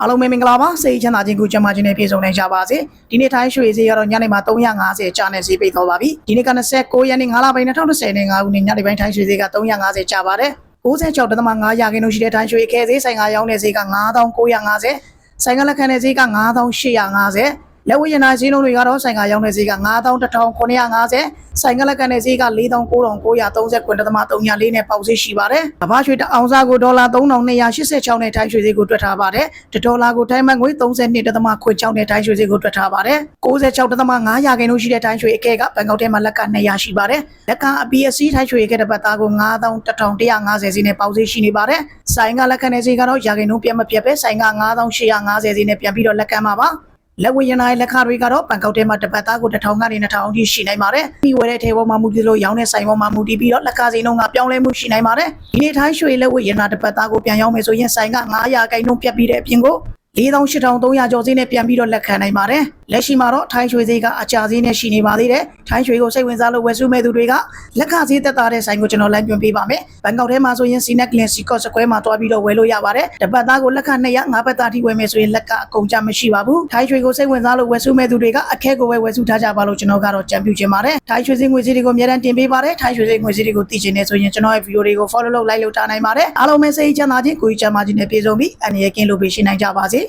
အားလုံးပဲမင်္ဂလာပါစိတ်ချမ်းသာခြင်းကိုကျန်းမာခြင်းနဲ့ပြည့်စုံနိုင်ကြပါစေဒီနေ့ထိုင်းရွှေဈေးကတော့ညနေမှာ350ကျားနဲ့ဈေးပိတ်သွားပါပြီဒီနေ့က29ရက်နေ့9လပိုင်း2025ခုနှစ်ညနေပိုင်းထိုင်းရွှေဈေးက350ကျားပါတယ်96.5ရာခိုင်နှုန်းရှိတဲ့ထိုင်းရွှေအခဲဈေးဆိုင်ကရောင်းတဲ့ဈေးက9950ဆိုင်ကလက်ခံတဲ့ဈေးက9850 လက်ဝဲရနာဈေးနှုန်းတွေကတော့ဆိုင်ကရောင်းတဲ့ဈေးက9150ဆိုင်ကလက်ကန်တဲ့ဈေးက49,939.34နဲ့ပေါက်ဈေးရှိပါတယ်။အဘရွှေတအောင်စားကိုဒေါ်လာ3,286နဲ့ထိုင်းရွှေဈေးကိုတွက်ထားပါတယ်။တစ်ဒေါ်လာကိုထိုင်းမတ်ငွေ32.6နဲ့ထိုင်းရွှေဈေးကိုတွက်ထားပါတယ်။96.5ရာခိုင်နှုန်းရှိတဲ့ထိုင်းရွှေအကဲကဘန်ကောက်ထဲမှာလက်က200ရှိပါတယ်။လက်ကအပီအစီထိုင်းရွှေအကဲတစ်ပတ်သားကို9,150ဈေးနဲ့ပေါက်ဈေးရှိနေပါတယ်။ဆိုင်ကလက်ခံတဲ့ဈေးကတော့ရာခိုင်နှုန်းပြတ်မပြတ်ပဲဆိုင်က9,850ဈေးနဲ့ပြန်ပြီးတော့လက်ခံပါပါ။ လက်ဝဲရနာရဲ့လက်ခတွေကတော့ဘန်ကောက်ထဲမှာတစ်ပတ်သားကို1000ကနေ2000အထိရှိနိုင်ပါတယ်။ပြီးဝယ်တဲ့ထဲပေါ်မှာမူတည်လို့ရောင်းတဲ့ဆိုင်ပေါ်မှာမူတည်ပြီးတော့လက်ခစီနှုန်းကပြောင်းလဲမှုရှိနိုင်ပါတယ်။ဒီနေ့ထိုင်းရွှေလက်ဝဲရနာတစ်ပတ်သားကိုပြန်ရောင်းမယ်ဆိုရင်ဆိုင်က900ကိုင်နှုန်းပြတ်ပြီးတဲ့အပြင်ကို 48,300ကျော်ဈေးနဲ့ပြန်ပြီးတော့လက်ခံနိုင်ပါတယ်။လက်ရှိမှာတော့ထိုင်းရွှေဈေးကအကြာဈေးနဲ့ရှိနေပါသေးတယ်။ထိုင်းရွှေကိုစိတ်ဝင်စားလို့ဝယ်စုမဲ့သူတွေကလက်ခဈေးသက်သာတဲ့ဆိုင်ကိုကျွန်တော်လမ်းပြပေးပါမယ်။ဘန်ကောက်ထဲမှာဆိုရင် Sinet Clean Secret Square မှာတွားပြီးတော့ဝယ်လို့ရပါတယ်။တစ်ပတ်သားကိုလက်ခ200 5ပတ်သားထိဝယ်မယ်ဆိုရင်လက်ကအကုန်ကြမရှိပါဘူး။ထိုင်းရွှေကိုစိတ်ဝင်စားလို့ဝယ်စုမဲ့သူတွေကအခက်ကိုပဲဝယ်စုထားကြပါလို့ကျွန်တော်ကတော့ကြံပြုချင်ပါတယ်။ထိုင်းရွှေဈေးငွေဈေးတွေကိုအများတန်းတင်ပေးပါတယ်။ထိုင်းရွှေဈေးငွေဈေးတွေကိုသိချင်နေဆိုရင်ကျွန်တော်ရဲ့ဗီဒီယိုတွေကို follow လုပ် like လုပ်ထားနိုင်ပါတယ်။အားလုံးပဲစိတ်ချမ်းသာခြင်းကိုယ်ကြီးချမ်းသာခြင်းနဲ့ပြည့်စုံပြီးအနေရကင်းလို့ပေးရှင်းနိုင်ကြပါစေ